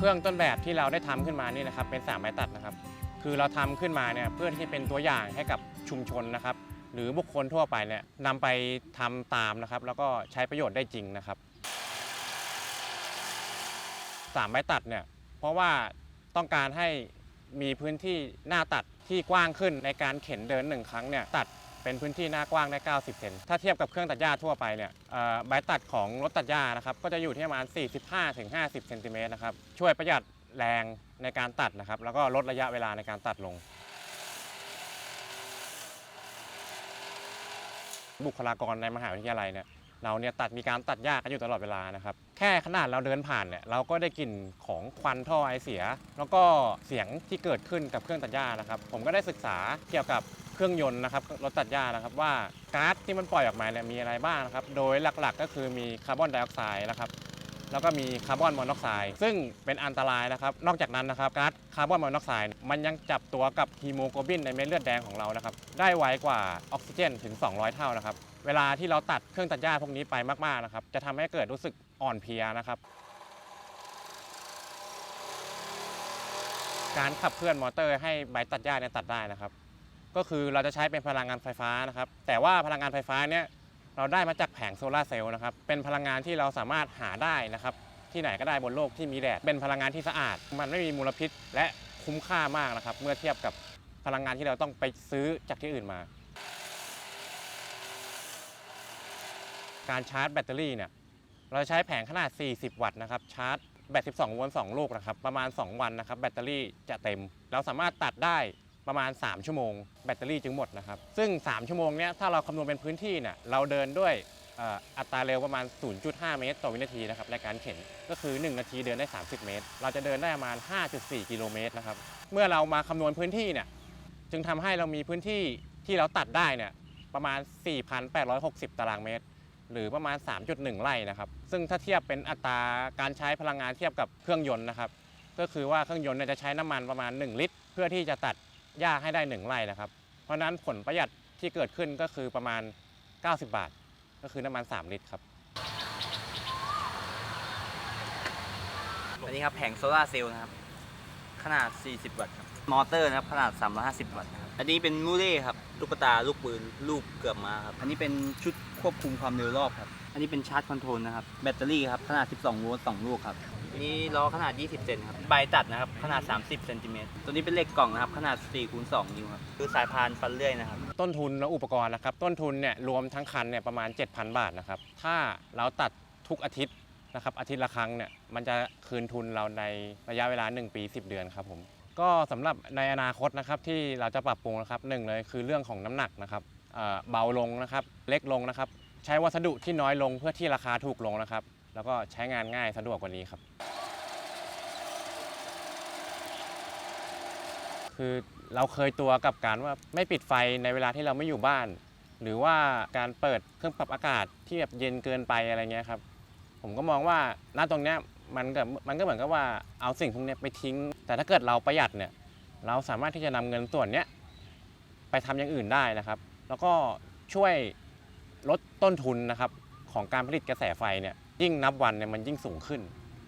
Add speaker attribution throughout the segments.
Speaker 1: เครื่องต้นแบบที่เราได้ทำขึ้นมานี่นะครับเป็น3ไม้ตัดนะครับ คือเราทำขึ้นมาเนี่ยเพื่อที่จะเป็นตัวอย่างให้กับชุมชนนะครับ หรือบุคคลทั่วไปเนี่ยนำไปทำตามนะครับ แล้วก็ใช้ประโยชน์ได้จริงนะครับสามไม้ตัดเนี่ยเพราะว่าต้องการให้มีพื้นที่หน้าตัดที่กว้างขึ้นในการเข็นเดินหนึ่งครั้งเนี่ยตัด เป็นพื้นที่หน้ากว้างได้ 90 เซน ถ้าเทียบกับเครื่องตัดหญ้าทั่วไปเนี่ยเอ่อใบตัดของรถตัดหญ้านะครับ ก็จะอยู่ที่ประมาณ 45-50 เซนติเมตรนะครับ ช่วยประหยัดแรงในการตัดนะครับ แล้วก็ลดระยะเวลาในการตัดลง บุคลากรในมหาวิทยาลัยเนี่ย เราเนี่ยตัดมีการตัดหญ้ากันอยู่ตลอดเวลานะครับ แค่ขนาดเราเดินผ่านเนี่ยเราก็ได้กลิ่นของควันท่อไอเสีย แล้วก็เสียงที่เกิดขึ้นกับเครื่องตัดหญ้านะครับ ผมก็ได้ศึกษาเกี่ยวกับ เครื่องยนต์นะครับรถตัดหญ้านะครับว่าก๊าซที่มันปล่อยออกมาเนี่ยมีอะไรบ้างนะครับโดยหลักๆ ก็คือมีคาร์บอนไดออกไซด์นะครับแล้วก็มีคาร์บอนมอนอกไซด์ซึ่งเป็นอันตรายนะครับ นอกจากนั้นนะครับก๊าซคาร์บอนมอนอกไซด์มันยังจับตัวกับฮีโมโกลบินในเม็ดเลือดแดงของเรานะครับ ได้ไวกว่าออกซิเจนถึง 200 เท่านะครับ เวลาที่เราตัดเครื่องตัดหญ้าพวกนี้ไปมากๆนะครับ จะทำให้เกิดรู้สึกอ่อนเพลียนะครับ การขับเคลื่อนมอเตอร์ให้ใบตัดหญ้าเนี่ยตัดได้นะครับ ก็คือเราจะใช้เป็นพลังงานไฟฟ้านะครับ แต่ว่าพลังงานไฟฟ้าเนี่ยเราได้มาจากแผงโซลาเซลล์นะครับ เป็นพลังงานที่เราสามารถหาได้นะครับ ที่ไหนก็ได้บนโลกที่มีแดด เป็นพลังงานที่สะอาด มันไม่มีมลพิษ และคุ้มค่ามากนะครับ เมื่อเทียบกับพลังงานที่เราต้องไปซื้อจากที่อื่นมา การชาร์จแบตเตอรี่เนี่ยเราใช้แผงขนาด 40 วัตต์นะครับ ชาร์จแบต 12 โวลต์ 2 ลูกนะครับ ประมาณ 2 วันนะครับ แบตเตอรี่จะเต็ม เราสามารถตัดได้ ประมาณ 3 ชั่วโมง แบตเตอรี่จึงหมดนะครับ ซึ่ง 3 ชั่วโมงเนี้ยถ้าเราคำนวณเป็นพื้นที่เนี่ยเราเดินด้วยอัตราเร็วประมาณ 0.5 เมตร ต่อวินาทีนะครับในการเข็นก็คือ 1 นาทีเดินได้ 30 เมตร เราจะเดินได้ประมาณ 5.4 กิโลเมตรนะครับเมื่อเรามาคำนวณพื้นที่เนี่ยจึงทำให้เรามีพื้นที่ที่เราตัดได้เนี่ยประมาณ 4,860 ตารางเมตร หรือประมาณ 3.1 ไร่นะครับซึ่งถ้าเทียบเป็นอัตราการใช้พลังงานเทียบกับเครื่องยนต์นะครับก็คือว่าเครื่องยนต์เนี่ยจะใช้น้ำมันประมาณ 1 ลิตร เพื่อที่จะตัด หญ้าให้ได้1ไร่นะครับ เพราะฉะนั้นผลประหยัดที่เกิดขึ้นก็คือประมาณ 90 บาท ก็คือน้ำมัน 3 ลิตรครับ
Speaker 2: อันนี้ครับแผงโซลาร์เซลล์นะครับ ขนาด 40 วัตต์ครับ มอเตอร์นะครับขนาด 350 วัตต์ครับ อันนี้เป็นมูเล่ครับ ลูกกตา ลูกปืน ลูกเกือบมาครับ อันนี้เป็นชุดควบคุมความเร็วรอบครับ อันนี้เป็นชาร์จคอนโทรลนะครับ แบตเตอรี่ครับ ขนาด 12 โวลต์ 2 ลูกครับ นนี้ล้อขนาด 20 เซนครับ ใบตัดนะครับ ขนาด 30 เซนติเมตร ตัวนี้เป็นเหล็กกล่องนะครับ ขนาด4คูณ2นิ้วครับ คือสายพานฟันเลื่อยนะครับ
Speaker 1: ต้นทุนและอุปกรณ์นะครับ ต้นทุนเนี่ยรวมทั้งคันเนี่ยประมาณ 7,000 บาทนะครับ ถ้าเราตัดทุกอาทิตย์นะครับ อาทิตย์ละครั้งเนี่ย มันจะคืนทุนเราในระยะเวลา 1 ปี 10 เดือนครับผม ก็สำหรับในอนาคตนะครับที่เราจะปรับปรุงนะครับหนึ่งเลยคือเรื่องของน้ำหนักนะครับเบาลงนะครับ เล็กลงนะครับ ใช้วัสดุที่น้อยลงเพื่อที่ราคาถูกลงนะครับ แล้วก็ใช้งานง่ายสะดวกกว่านี้ครับ คือเราเคยตัวกับการว่าไม่ปิดไฟในเวลาที่เราไม่อยู่บ้าน หรือว่าการเปิดเครื่องปรับอากาศที่แบบเย็นเกินไปอะไรเงี้ยครับ ผมก็มองว่าณตรงเนี้ยมันก็มันก็เหมือนกับว่าเอาสิ่งพวกเนี้ยไปทิ้ง แต่ถ้าเกิดเราประหยัดเนี่ยเราสามารถที่จะนำเงินส่วนเนี้ยไปทำอย่างอื่นได้นะครับ แล้วก็ช่วยลดต้นทุนนะครับของการผลิตกระแสไฟเนี่ย ยิ่งนับวันเนี่ยมันยิ่งสูงขึ้น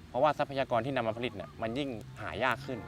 Speaker 1: เพราะว่าทรัพยากรที่นำมาผลิตเนี่ยมันยิ่งหายากขึ้น